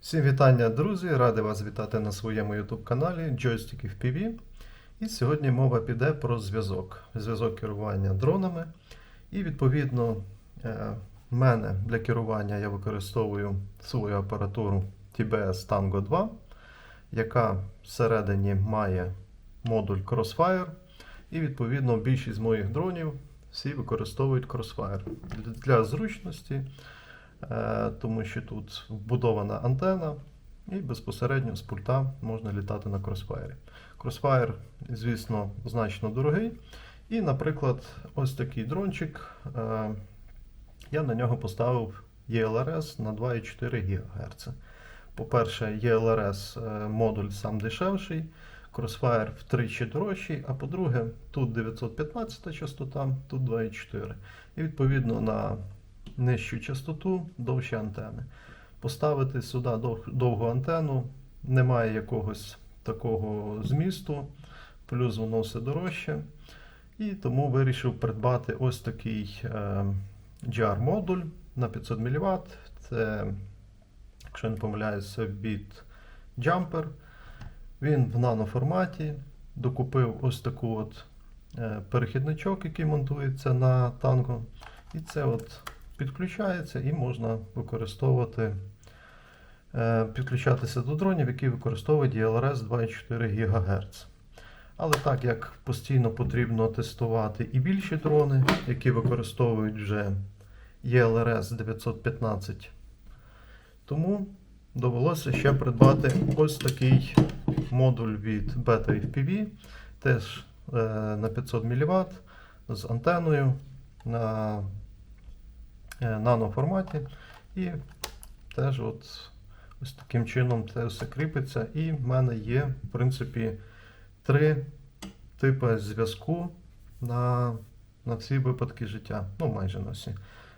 Всім вітання, друзі! Радий вас вітати на своєму YouTube каналі Joystick FPV. І сьогодні мова піде про зв'язок. Зв'язок керування дронами. І відповідно е, в мене для керування я використовую свою апаратуру TBS Tango 2, яка всередині має модуль Crossfire. І відповідно більшість моїх дронів всі використовують Crossfire. Для- зручності тому що тут вбудована антена, і безпосередньо з пульта можна літати на Crossfire. Crossfire, звісно, значно дорогий. І, наприклад, ось такий дрончик. е, Я на нього поставив ELRS на 2,4 ГГц. По-перше, ELRS е, модуль сам дешевший, Crossfire втричі дорожчий, а по-друге, тут 915 частота, тут 2,4. І відповідно на нижчу частоту, довші антени. Поставити сюди довгу антенну, немає якогось такого змісту, плюс воно все дорожче. І тому вирішив придбати ось такий е, GR-модуль на 500 мВт. Це, якщо не помиляюся, від Jumper. Він в наноформаті. Докупив ось таку от е, перехідничок, який монтується на танго. І це от підключається і можна використовувати, е, підключатися до дронів, які використовують ELRS 2,4 ГГц. Але так як постійно потрібно тестувати і більші дрони, які використовують вже ELRS 915, тому довелося ще придбати ось такий модуль від Beta FPV, теж е, на 500 мВт з антеною на наноформаті. І теж от ось таким чином це все кріпиться. І в мене є, в принципі, три типи зв'язку на, на всі випадки життя. Ну, майже на всі.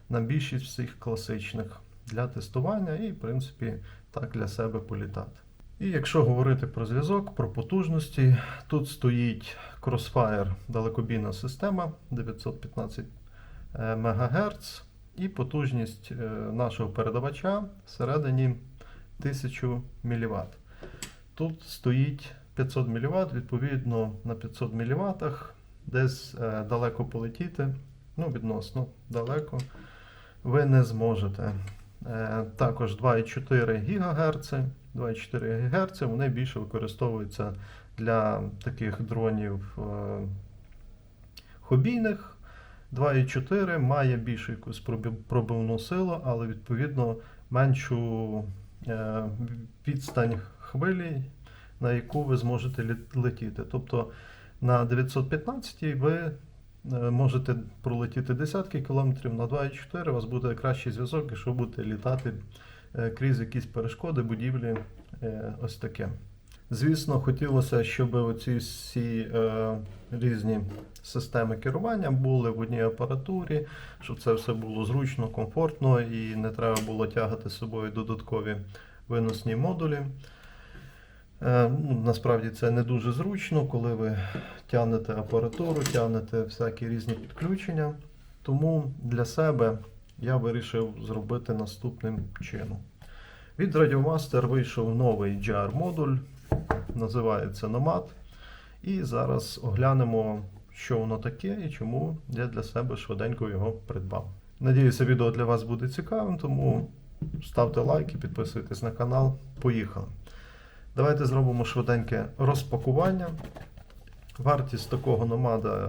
На більшість всіх класичних для тестування і, в принципі, так для себе політати. І якщо говорити про зв'язок, про потужності, тут стоїть Crossfire далекобійна система 915 е, МГц і потужність е, нашого передавача всередині 1000 мВт. Тут стоїть 500 мВт, відповідно на 500 мВт десь е, далеко полетіти, ну відносно далеко, ви не зможете. Е, Також 2,4 ГГц. 2,4 ГГц вони більше використовуються для таких дронів хобійних. 2,4 має більшу якусь пробивну силу, але відповідно меншу е, відстань хвилі, на яку ви зможете летіти. Тобто на 915 ви е, можете пролетіти десятки кілометрів, на 2,4 у вас буде кращий зв'язок, якщо будете літати е, крізь якісь перешкоди, будівлі, ось таке. Звісно, хотілося, щоб оці всі е, різні системи керування були в одній апаратурі, щоб це все було зручно, комфортно і не треба було тягати з собою додаткові виносні модулі. Е, ну, насправді це не дуже зручно, коли ви тягнете апаратуру, тягнете всякі різні підключення. Тому для себе я вирішив зробити наступним чином. Від Radiomaster вийшов новий GR-модуль, називається Nomad. І зараз оглянемо, що воно таке і чому я для себе швиденько його придбав. Надіюся, відео для вас буде цікавим, тому ставте лайки, підписуйтесь на канал. Поїхали. Давайте зробимо швиденьке розпакування. Вартість такого номада е,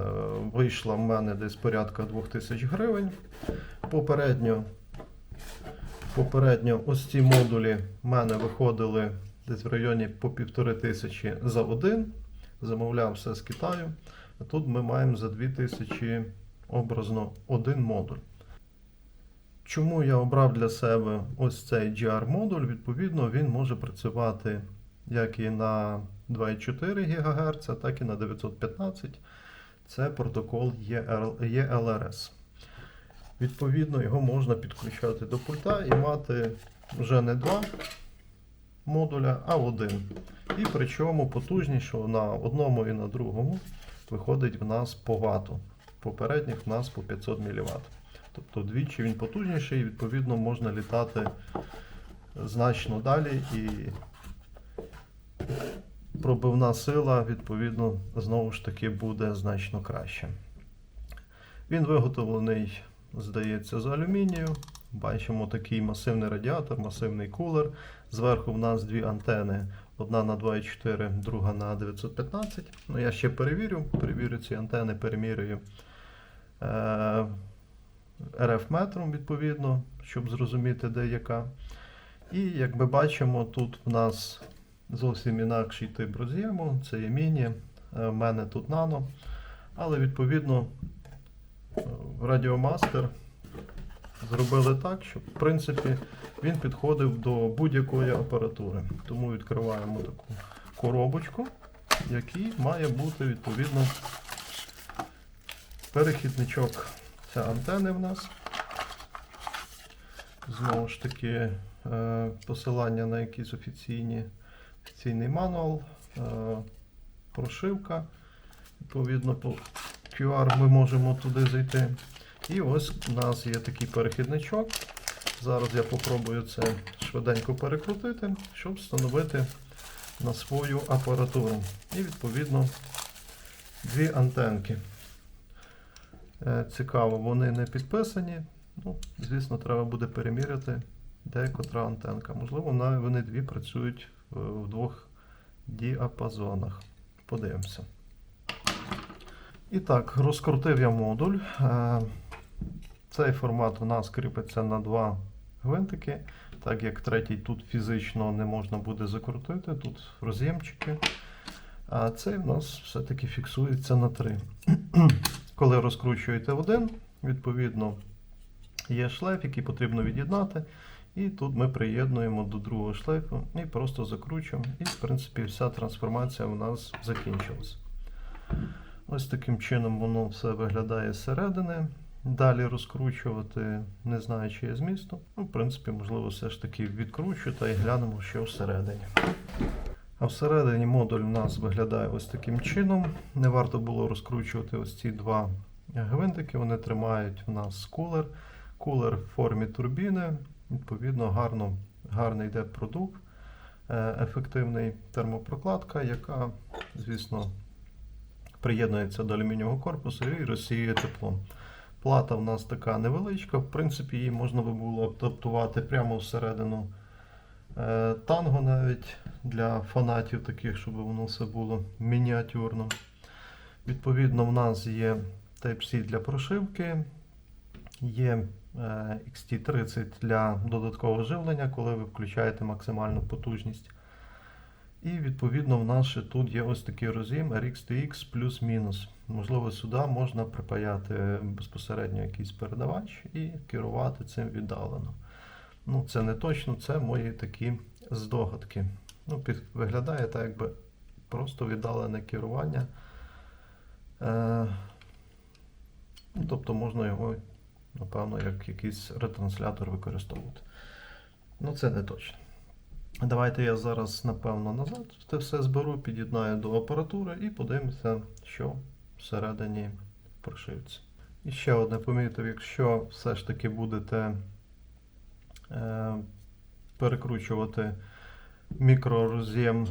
вийшла в мене десь порядка 2000 гривень. Попередньо, попередньо ось ці модулі в мене виходили десь в районі по півтори тисячі за один. Замовляв все з Китаю. А тут ми маємо за 2000 образно один модуль. Чому я обрав для себе ось цей GR-модуль? Відповідно, він може працювати як і на 2,4 ГГц, так і на 915. Це протокол ELRS. Відповідно, його можна підключати до пульта і мати вже не два модуля, а один. І причому потужніше на одному і на другому виходить в нас по вату. Попередніх в нас по 500 мВт. Тобто вдвічі він потужніший, і відповідно можна літати значно далі і пробивна сила, відповідно, знову ж таки буде значно краще. Він виготовлений, здається, з алюмінію. Бачимо такий масивний радіатор, масивний кулер. Зверху в нас дві антени. Одна на 2,4, друга на 915. Ну, я ще перевірю, перевірю ці антени, перемірюю е, РФ-метром, відповідно, щоб зрозуміти, де яка. І як ми бачимо, тут в нас зовсім інакший тип роз'єму. Це є міні, е, в мене тут нано. Але відповідно е, Радіомастер зробили так, щоб в принципі він підходив до будь-якої апаратури. Тому відкриваємо таку коробочку, в якій має бути відповідно перехідничок. Це антени в нас. Знову ж таки, е, посилання на якийсь офіційні, офіційний мануал, е, прошивка. Відповідно, по QR ми можемо туди зайти. І ось у нас є такий перехідничок. Зараз я попробую це швиденько перекрутити, щоб встановити на свою апаратуру. І відповідно дві антенки. Е, Цікаво, вони не підписані. Ну, звісно, треба буде переміряти, де котра антенка. Можливо, вони дві працюють е, в двох діапазонах. Подивимося. І так, розкрутив я модуль. Цей формат у нас кріпиться на два гвинтики, так як третій тут фізично не можна буде закрутити, тут роз'ємчики. А цей в нас все-таки фіксується на три. Коли розкручуєте один, відповідно є шлейф, який потрібно від'єднати. І тут ми приєднуємо до другого шлейфу і просто закручуємо. І, в принципі, вся трансформація у нас закінчилась. Ось таким чином воно все виглядає зсередини. Далі розкручувати, не знаю, чи є змісту. Ну, в принципі, можливо, все ж таки відкручу та й глянемо, що всередині. А всередині модуль у нас виглядає ось таким чином. Не варто було розкручувати ось ці два гвинтики. Вони тримають у нас кулер. Кулер в формі турбіни. Відповідно, гарно, гарний йде продукт, е, ефективний термопрокладка, яка, звісно, приєднується до алюмінієвого корпусу і розсіює тепло. Плата в нас така невеличка, в принципі, її можна би було адаптувати прямо всередину е, танго навіть для фанатів таких, щоб воно все було мініатюрно. Відповідно, в нас є Type-C для прошивки, є е, XT30 для додаткового живлення, коли ви включаєте максимальну потужність. І відповідно в нас ще тут є ось такий роз'єм RX-TX плюс-мінус. Можливо, сюди можна припаяти безпосередньо якийсь передавач і керувати цим віддалено. Ну, це не точно, це мої такі здогадки. Ну, під, виглядає так, якби просто віддалене керування. Е, ну, тобто можна його, напевно, як якийсь ретранслятор використовувати. Ну, це не точно. Давайте я зараз, напевно, назад це все зберу, під'єднаю до апаратури і подивимося, що всередині прошивці. І ще одне помітив, якщо все ж таки будете е, перекручувати мікророз'єм,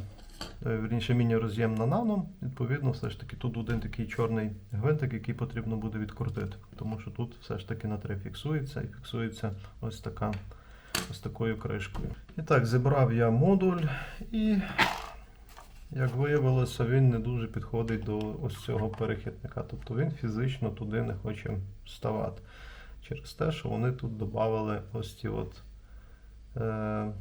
е, вірніше міні-роз'єм на нано, відповідно, все ж таки тут один такий чорний гвинтик, який потрібно буде відкрутити. Тому що тут все ж таки на три фіксується і фіксується ось така ось такою кришкою. І так, зібрав я модуль і, як виявилося, він не дуже підходить до ось цього перехідника. Тобто він фізично туди не хоче вставати. Через те, що вони тут додали ось ці от е,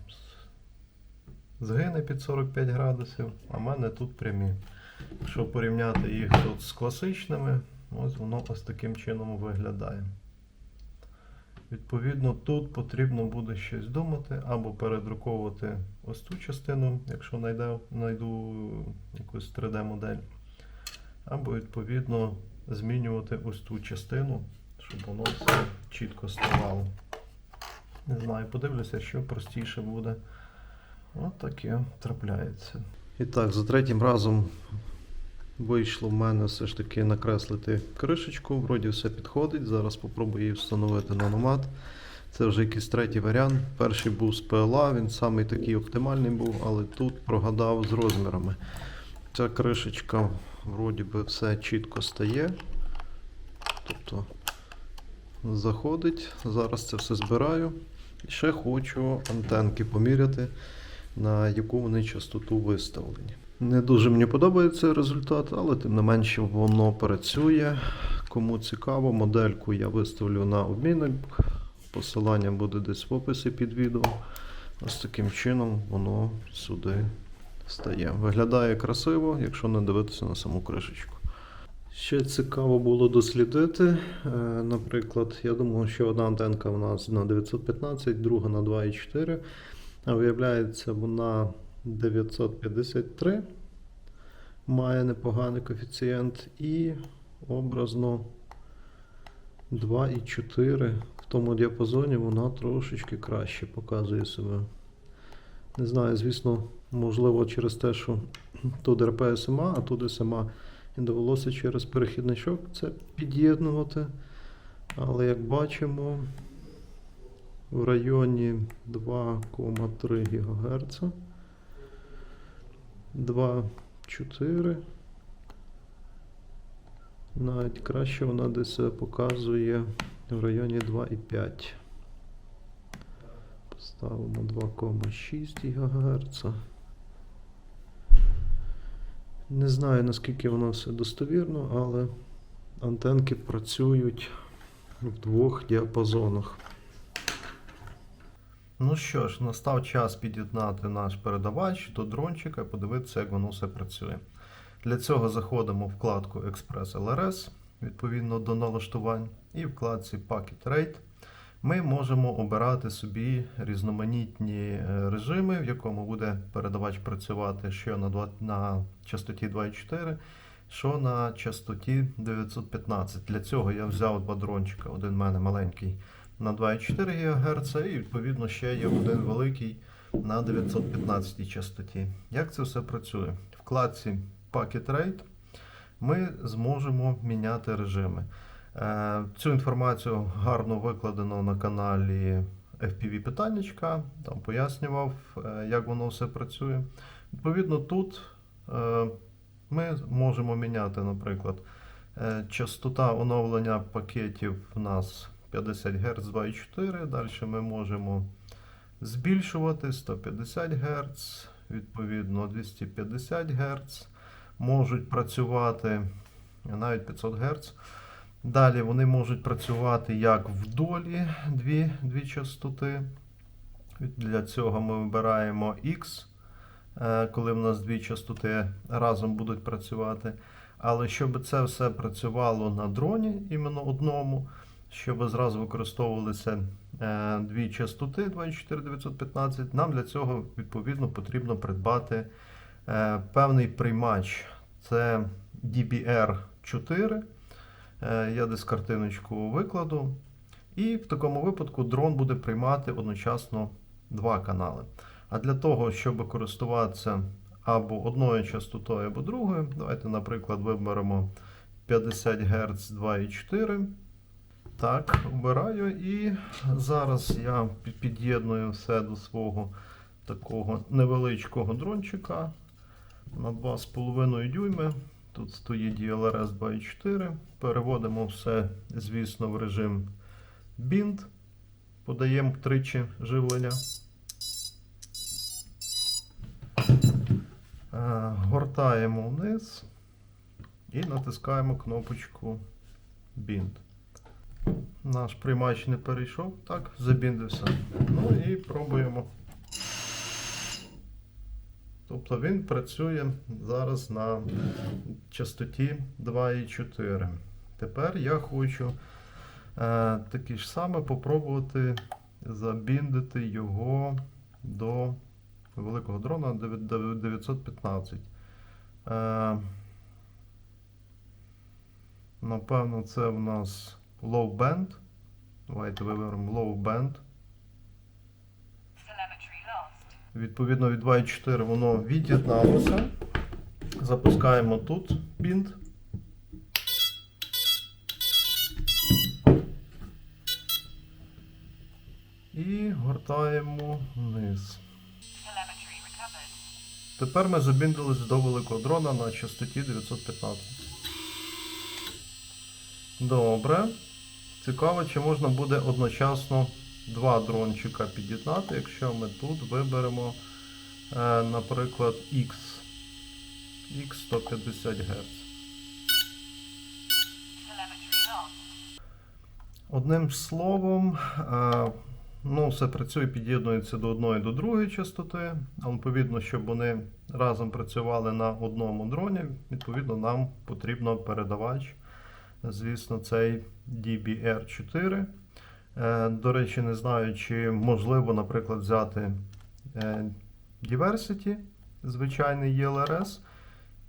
згини під 45 градусів, а в мене тут прямі. Якщо порівняти їх тут з класичними, ось воно ось таким чином виглядає. Відповідно, тут потрібно буде щось думати, або передруковувати ось цю частину, якщо знайду, знайду якусь 3D-модель, або відповідно змінювати ось ту частину, щоб воно все чітко ставало. Не знаю, подивлюся, що простіше буде. От таке трапляється. І так, за третім разом вийшло в мене все ж таки накреслити кришечку. Вроді все підходить. Зараз спробую її встановити на номад. Це вже якийсь третій варіант. Перший був з PLA, він самий такий оптимальний був, але тут прогадав з розмірами. Ця кришечка вроді би все чітко стає. Тобто заходить. Зараз це все збираю. Ще хочу антенки поміряти, на яку вони частоту виставлені. Не дуже мені подобається результат, але тим не менше воно працює. Кому цікаво, модельку я виставлю на обмінник. Посилання буде десь в описі під відео. Ось таким чином воно сюди стає. Виглядає красиво, якщо не дивитися на саму кришечку. Ще цікаво було дослідити. Е, Наприклад, я думав, що одна антенка у нас на 915, друга на 2,4. А виявляється, вона 953 має непоганий коефіцієнт і образно 2,4 в тому діапазоні вона трошечки краще показує себе. Не знаю, звісно, можливо, через те, що тут РП СМА, а тут СМА. І довелося через перехідничок це під'єднувати. Але як бачимо, в районі 2,3 ГГц. 2,4. Навіть краще вона десь показує в районі 2,5. Поставимо 2,6 ГГц. Не знаю наскільки воно все достовірно, але антенки працюють в двох діапазонах. Ну що ж, настав час під'єднати наш передавач до дрончика і подивитися, як воно все працює. Для цього заходимо в вкладку Express LRS відповідно до налаштувань, і в вкладці Packet Rate ми можемо обирати собі різноманітні е, режими, в якому буде передавач працювати що на, 2, на частоті 2,4, що на частоті 915. Для цього я взяв два дрончика, один в мене маленький на 2,4 ГГц, і відповідно ще є один великий на 915 частоті. Як це все працює? В вкладці Packet Rate ми зможемо міняти режими. Е, Цю інформацію гарно викладено на каналі FPV Питаннячка, там пояснював, е, як воно все працює. Відповідно, тут е, ми можемо міняти, наприклад, частота оновлення пакетів у нас 50 Гц 2,4. Далі ми можемо збільшувати 150 Гц, відповідно 250 Гц. Можуть працювати навіть 500 Гц. Далі вони можуть працювати як в долі дві, дві частоти. Для цього ми вибираємо X, е, коли в нас дві частоти разом будуть працювати. Але щоб це все працювало на дроні, іменно одному, щоб зразу використовувалися е, дві частоти 24915, нам для цього відповідно потрібно придбати е, певний приймач. Це DBR4. Е, Я десь картиночку викладу. І в такому випадку дрон буде приймати одночасно два канали. А для того, щоб користуватися або одною частотою, або другою, давайте, наприклад, виберемо 50 Гц 2,4. Так, обираю. І зараз я під'єдную все до свого такого невеличкого дрончика на 2,5 дюйми. Тут стоїть DLRS 2.4. Переводимо все, звісно, в режим Bind. Подаємо тричі живлення. Е, Гортаємо вниз і натискаємо кнопочку Bind. Наш приймач не перейшов, так, забіндився. Ну і пробуємо. Тобто він працює зараз на частоті 2,4. Тепер я хочу е, таке ж саме попробувати забіндити його до великого дрона 915. Е, напевно, це в нас low band. Давайте виберемо low band. Відповідно від 2.4 воно від'єдналося. Запускаємо тут бінт. І гортаємо вниз. Тепер ми забіндились до великого дрона на частоті 915. Добре. Цікаво, чи можна буде одночасно два дрончика під'єднати, якщо ми тут виберемо, е, наприклад, X. X 150 Гц. Одним словом, е, ну, все працює, під'єднується до одної до другої частоти. А Відповідно, щоб вони разом працювали на одному дроні, відповідно, нам потрібно передавач. Звісно, цей DBR4. Е, До речі, не знаю, чи можливо, наприклад, взяти е, Diversity, звичайний ELRS,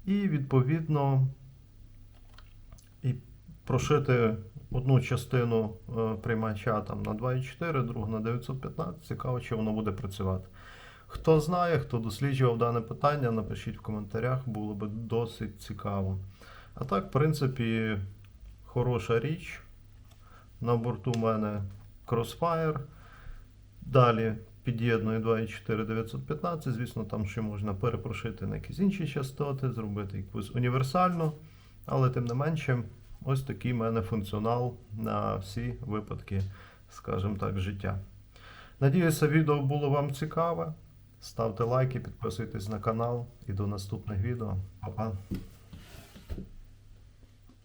і відповідно і прошити одну частину е, приймача там, на 2,4, другу на 915. Цікаво, чи воно буде працювати. Хто знає, хто досліджував дане питання, напишіть в коментарях, було би досить цікаво. А так, в принципі, хороша річ. На борту у мене Crossfire. Далі під'єдную 2,4 915. Звісно, там ще можна перепрошити на якісь інші частоти, зробити якусь універсальну. Але тим не менше, ось такий в мене функціонал на всі випадки, скажімо так, життя. Надіюся, відео було вам цікаве. Ставте лайки, підписуйтесь на канал і до наступних відео. Па-па!